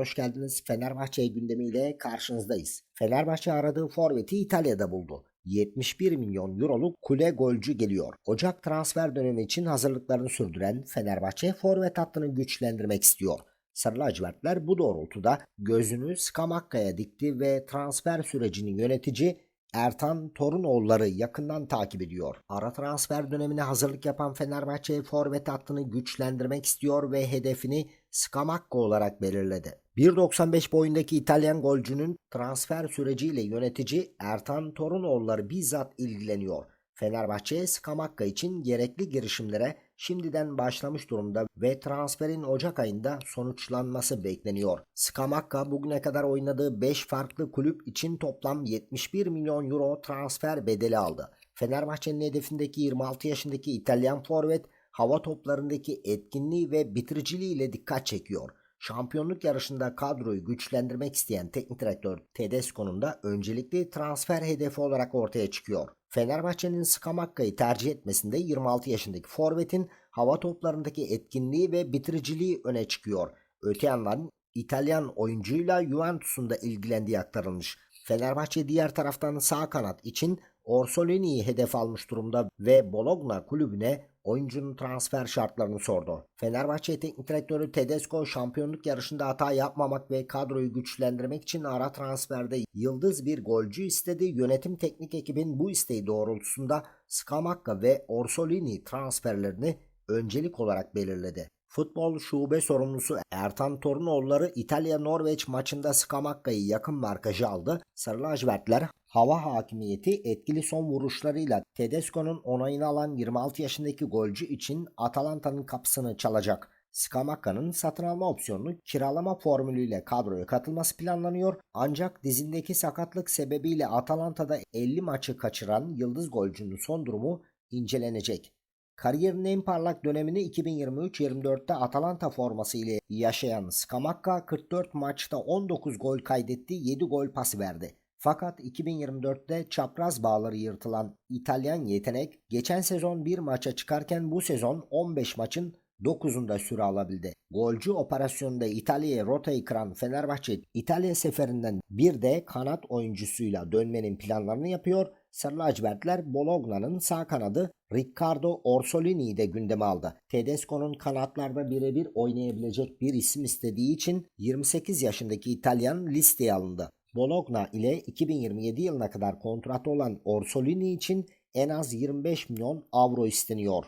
hoş geldiniz. Fenerbahçe gündemiyle karşınızdayız. Fenerbahçe aradığı forveti İtalya'da buldu. 71 milyon euroluk kule golcü geliyor. Ocak transfer dönemi için hazırlıklarını sürdüren Fenerbahçe forvet hattını güçlendirmek istiyor. Sarı lacivertler bu doğrultuda gözünü Skamakka'ya dikti ve transfer sürecini yönetici Ertan Torunoğulları yakından takip ediyor. Ara transfer dönemine hazırlık yapan Fenerbahçe forvet hattını güçlendirmek istiyor ve hedefini Skamakka olarak belirledi. 1.95 boyundaki İtalyan golcünün transfer süreciyle yönetici Ertan Torunoğulları bizzat ilgileniyor. Fenerbahçe Skamakka için gerekli girişimlere şimdiden başlamış durumda ve transferin Ocak ayında sonuçlanması bekleniyor. Skamakka bugüne kadar oynadığı 5 farklı kulüp için toplam 71 milyon euro transfer bedeli aldı. Fenerbahçe'nin hedefindeki 26 yaşındaki İtalyan forvet hava toplarındaki etkinliği ve bitiriciliğiyle dikkat çekiyor. Şampiyonluk yarışında kadroyu güçlendirmek isteyen teknik direktör Tedesco'nun da öncelikli transfer hedefi olarak ortaya çıkıyor. Fenerbahçe'nin Skamakka'yı tercih etmesinde 26 yaşındaki forvetin hava toplarındaki etkinliği ve bitiriciliği öne çıkıyor. Öte yandan İtalyan oyuncuyla Juventus'un da ilgilendiği aktarılmış. Fenerbahçe diğer taraftan sağ kanat için Orsolini'yi hedef almış durumda ve Bologna kulübüne oyuncunun transfer şartlarını sordu. Fenerbahçe Teknik Direktörü Tedesco şampiyonluk yarışında hata yapmamak ve kadroyu güçlendirmek için ara transferde yıldız bir golcü istedi. Yönetim teknik ekibin bu isteği doğrultusunda Skamakka ve Orsolini transferlerini öncelik olarak belirledi. Futbol şube sorumlusu Ertan Torunoğulları İtalya-Norveç maçında Skamakka'yı yakın markajı aldı. Sarı lacivertler hava hakimiyeti etkili son vuruşlarıyla Tedesco'nun onayını alan 26 yaşındaki golcü için Atalanta'nın kapısını çalacak. Skamakka'nın satın alma opsiyonunu kiralama formülüyle kadroya katılması planlanıyor. Ancak dizindeki sakatlık sebebiyle Atalanta'da 50 maçı kaçıran yıldız golcünün son durumu incelenecek. Kariyerinin en parlak dönemini 2023-24'te Atalanta forması ile yaşayan Skamakka 44 maçta 19 gol kaydetti, 7 gol pası verdi. Fakat 2024'te çapraz bağları yırtılan İtalyan yetenek geçen sezon bir maça çıkarken bu sezon 15 maçın 9'unda süre alabildi. Golcü operasyonunda İtalya'ya rotayı kıran Fenerbahçe İtalya seferinden bir de kanat oyuncusuyla dönmenin planlarını yapıyor. Sarı lacivertler Bologna'nın sağ kanadı Riccardo Orsolini'yi de gündeme aldı. Tedesco'nun kanatlarda birebir oynayabilecek bir isim istediği için 28 yaşındaki İtalyan listeye alındı. Bologna ile 2027 yılına kadar kontratı olan Orsolini için en az 25 milyon avro isteniyor.